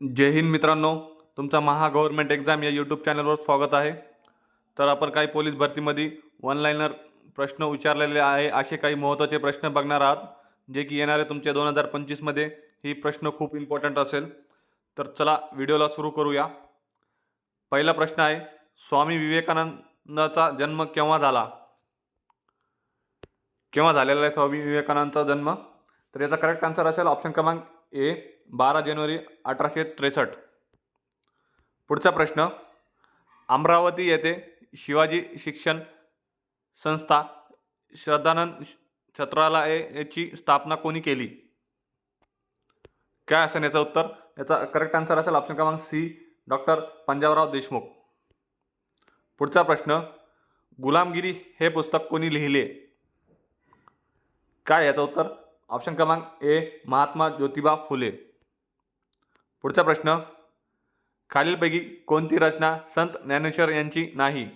जय हिंद मित्रांनो तुमचा Maha government exam या यूट्यूब चॅनलवर स्वागत आहे. तर आपण काही पोलीस भरतीमध्ये ऑनलाईनर प्रश्न विचारलेले आहे असे काही महत्त्वाचे प्रश्न बघणार आहात जे की येणारे तुमचे दोन हजार पंचवीसमध्ये ही प्रश्न खूप इम्पॉर्टंट असेल. तर चला व्हिडिओला सुरू करूया. पहिला प्रश्न आहे स्वामी विवेकानंदाचा जन्म केव्हा झाला? केव्हा झालेला आहे स्वामी विवेकानंदाचा जन्म? तर याचा करेक्ट आन्सर असेल ऑप्शन क्रमांक ए बारा जानेवारी अठराशे त्रेसष्ट. पुढचा प्रश्न अमरावती येथे शिवाजी शिक्षण संस्था श्रद्धानंद छत्रालयाची स्थापना कोणी केली? काय असेल याचं उत्तर? याचा करेक्ट आन्सर असेल ऑप्शन क्रमांक सी डॉक्टर पंजाबराव देशमुख. पुढचा प्रश्न गुलामगिरी हे पुस्तक कोणी लिहिले? काय याचं उत्तर? ऑप्शन क्रमांक ए महात्मा ज्योतिबा फुले. पुढचा प्रश्न. खालीलपैकी कोणती रचना संत ज्ञानेश्वर यांची नाही?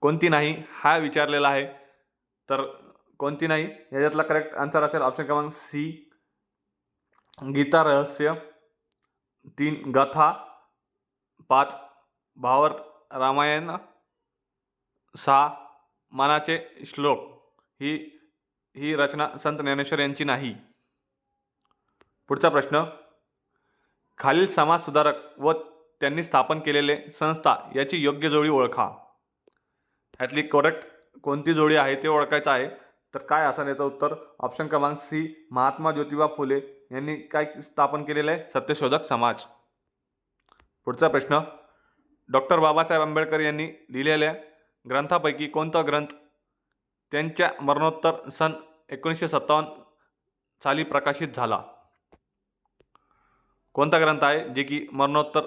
कोणती नाही? हा विचारलेला आहे. तर कोणती नाही? याच्यातला करेक्ट आन्सर असेल ऑप्शन क्रमांक सी गीता रहस्य तीन गथा पाच भावार्थ रामायण सहा मानाचे श्लोक. ही ही रचना संत ज्ञानेश्वर यांची नाही. पुढचा प्रश्न. खालील समाज सुधारक व त्यांनी स्थापन केलेले संस्था याची योग्य जोडी ओळखा. ह्यातली करेक्ट कोणती जोडी आहे ते ओळखायचं आहे. तर काय असं याचं उत्तर? ऑप्शन क्रमांक सी महात्मा ज्योतिबा फुले यांनी काय स्थापन केलेलं आहे? सत्यशोधक समाज. पुढचा प्रश्न. डॉक्टर बाबासाहेब आंबेडकर यांनी लिहिलेल्या ग्रंथापैकी कोणता ग्रंथ त्यांच्या मरणोत्तर सन एकोणीसशे सत्तावन्न साली प्रकाशित झाला? कोणता ग्रंथ आहे जे की मरणोत्तर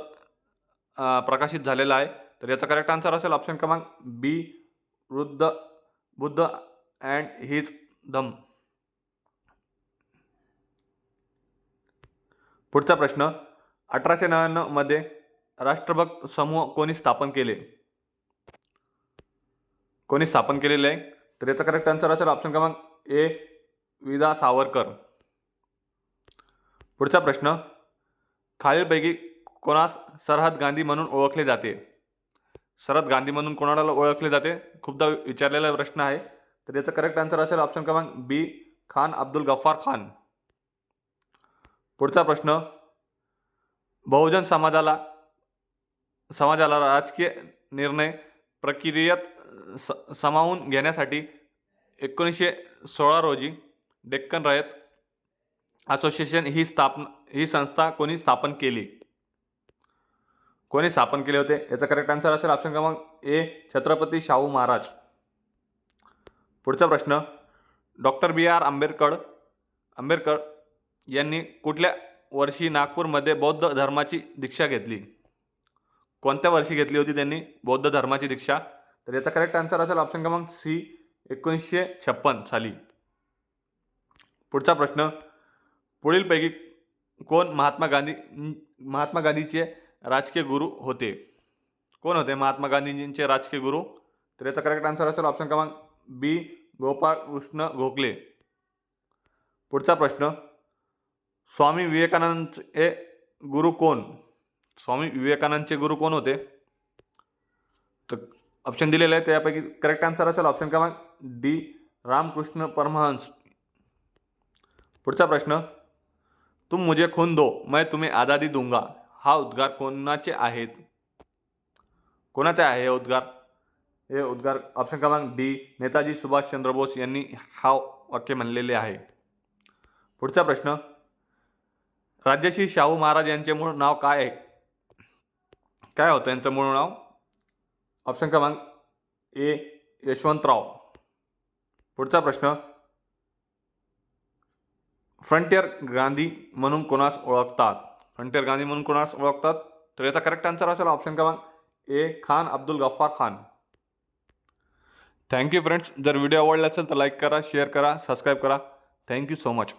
प्रकाशित झालेला आहे? तर याचा करेक्ट आन्सर असेल ऑप्शन क्रमांक बी वृद्ध बुद्ध अँड हिज धम पुढचा प्रश्न अठराशे नव्याण्णवमध्ये राष्ट्रभक्त समूह कोणी स्थापन केले? कोणी स्थापन केलेले आहे? तर याचा करेक्ट आन्सर असेल ऑप्शन क्रमांक ए विदा सावरकर. पुढचा प्रश्न खालीलपैकी कोणास सरहद गांधी म्हणून ओळखले जाते? सरहद गांधी म्हणून कोणाला ओळखले जाते? खूपदा विचारलेला प्रश्न आहे. तर याचा करेक्ट आन्सर असेल ऑप्शन क्रमांक बी खान अब्दुल गफ्फार खान. पुढचा प्रश्न बहुजन समाजाला समाजाला राजकीय निर्णय प्रक्रियेत स सामावून घेण्यासाठी एकोणीसशे सोळा रोजी डेक्कन रयत असोसिएशन ही स्थापना ही संस्था कोणी स्थापन केली? कोणी स्थापन केले होते? याचा करेक्ट आन्सर असेल ऑप्शन क्रमांक ए छत्रपती शाहू महाराज. पुढचा प्रश्न doctor B R Ambedkar Ambedkar यांनी कुठल्या वर्षी नागपूरमध्ये बौद्ध धर्माची दीक्षा घेतली? कोणत्या वर्षी घेतली होती त्यांनी बौद्ध धर्माची दीक्षा? तर याचा करेक्ट आन्सर असेल ऑप्शन क्रमांक सी एकोणीसशे छप्पन साली. पुढचा प्रश्न पुढीलपैकी कोण? महात्मा गांधी महात्मा गांधीचे राजकीय गुरु होते. कोण होते? महात्मा गांधीजींचे राजकीय गुरु. तर याचा करेक्ट आन्सर असेल ऑप्शन क्रमांक बी गोपाळ कृष्ण गोखले पुढचा प्रश्न. स्वामी विवेकानंदचे गुरु कोण? स्वामी विवेकानंदचे गुरु कोण होते? तर ऑप्शन दिलेले आहे त्यापैकी करेक्ट आन्सर असेल ऑप्शन क्रमांक डी रामकृष्ण परमहंस. पुढचा प्रश्न. तुम मुझे खून दो मैं तुम्हें आज़ादी दूंगा। हा उद्गार कोणाचे आहेत? कोणाचे आहे हे उद्गार? हे उद्गार ऑप्शन क्रमांक डी नेताजी सुभाषचंद्र बोस यांनी हा वाक्य म्हणलेले आहे. पुढचा प्रश्न राज्यश्री शाहू महाराज यांचे मूळ नाव काय आहे? काय होतं यांचं मूळ नाव? ऑप्शन क्रमांक ए यशवंतराव. पुढचा प्रश्न फ्रंटियर गांधी म्हणून कोणास ओळखतात? फ्रंटियर गांधी म्हणून कोणास ओळखतात? तर याचा करेक्ट आन्सर असेल ऑप्शन क्रमांक A Khan Abdul Gaffar Khan. Thank you friends जर व्हिडिओ आवडला असेल तर लाईक करा शेअर करा सबस्क्राईब करा. Thank you so much